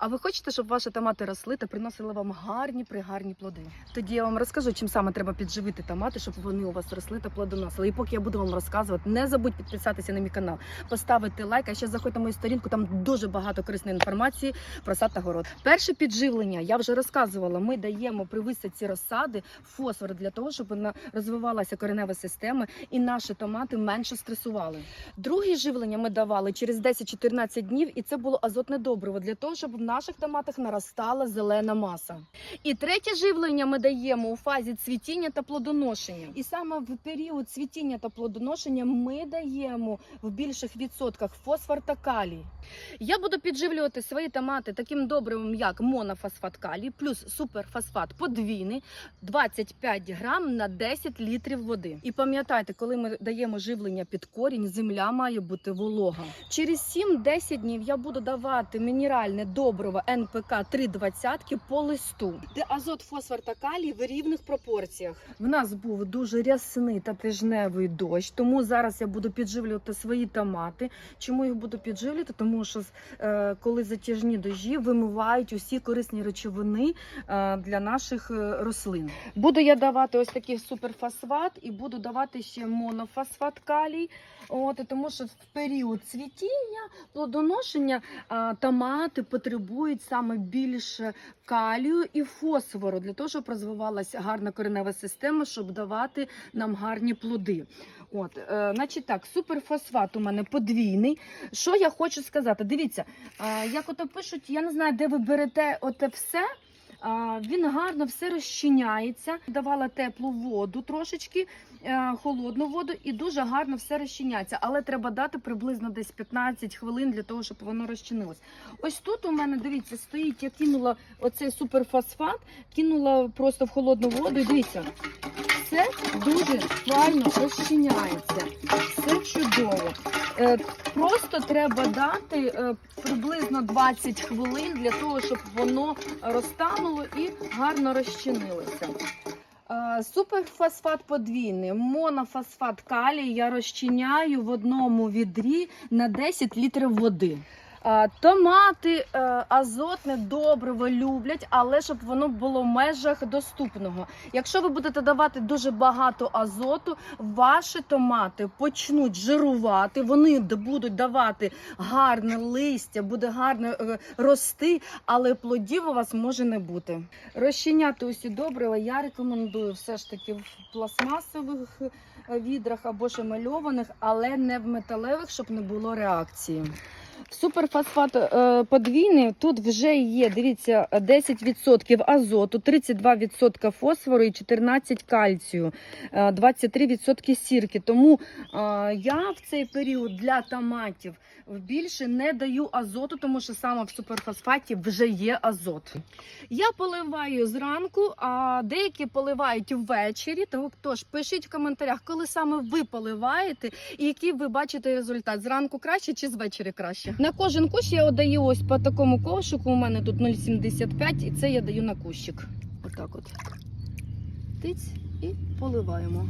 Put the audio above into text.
А ви хочете, щоб ваші томати росли та приносили вам гарні пригарні плоди? Тоді я вам розкажу, чим саме треба підживити томати, щоб вони у вас росли та плодоносили. І поки я буду вам розказувати, не забудь підписатися на мій канал, поставити лайк. А ще заходь на мою сторінку. Там дуже багато корисної інформації про сад та город. Перше підживлення я вже розказувала. Ми даємо при висадці розсади фосфор для того, щоб вона розвивалася коренева система і наші томати менше стресували. Друге живлення ми давали через 10-14 днів, і це було азотне добриво для того, щоб наших томатах наростала зелена маса. І третє живлення ми даємо у фазі цвітіння та плодоношення. І саме в період цвітіння та плодоношення ми даємо в більших відсотках фосфор та калій. Я буду підживлювати свої томати таким добривом, як монофосфат калій плюс суперфосфат подвійний 25 грам на 10 літрів води. І пам'ятайте, коли ми даємо живлення під корінь, земля має бути волога. Через 7-10 днів я буду давати мінеральне добриво НПК 3,20 по листу, де азот, фосфор та калій в рівних пропорціях. В нас був дуже рясний та тижневий дощ, тому зараз я буду підживлювати свої томати. Чому їх буду підживлювати? Тому що е, коли затяжні дощі вимивають усі корисні речовини е, для наших е, рослин. Буду я давати ось такий суперфосфат і буду давати ще монофосфат калій. От, тому що в період цвітіння, плодоношення а, томати потребують саме більше калію і фосфору для того, щоб розвивалася гарна коренева система, щоб давати нам гарні плоди. От, е, значить так, суперфосфат у мене подвійний. Що я хочу сказати? Дивіться, е, як ото пишуть, я не знаю, де ви берете оте все. Він гарно все розчиняється. Давала теплу воду трошечки, е, холодну воду, і дуже гарно все розчиняється. Але треба дати приблизно десь 15 хвилин для того, щоб воно розчинилось. Ось тут у мене дивіться, стоїть. Я кинула оцей суперфосфат, кинула просто в холодну воду. І дивіться, все дуже файно розчиняється. Все чудово. Просто треба дати е, приблизно 20 хвилин для того, щоб воно розтануло і гарно розчинилося. Е, Суперфосфат подвійний, монофосфат калій я розчиняю в одному відрі на 10 літрів води. Е, Томати е, азотне добриво люблять, але щоб воно було в межах доступного. Якщо ви будете давати дуже багато азоту, ваші томати почнуть жирувати, вони будуть давати гарне листя, буде гарно е, рости, але плодів у вас може не бути. Розчиняти усі добрива я рекомендую все ж таки в пластмасових відрах або ж емальованих, але не в металевих, щоб не було реакції. Суперфосфат е, подвійний тут вже є. Дивіться, 10% азоту, 32% фосфору і 14 кальцію, е, 23% сірки. Тому е, я в цей період для томатів більше не даю азоту, тому що саме в суперфосфаті вже є азот. Я поливаю зранку, а деякі поливають ввечері. Тож пишіть в коментарях, коли саме ви поливаєте і який ви бачите результат. Зранку краще чи з вечора краще. На кожен кущ я даю ось по такому ковшику. У мене тут 0,75 і це я даю на кущик. Отак от. Тиць і поливаємо.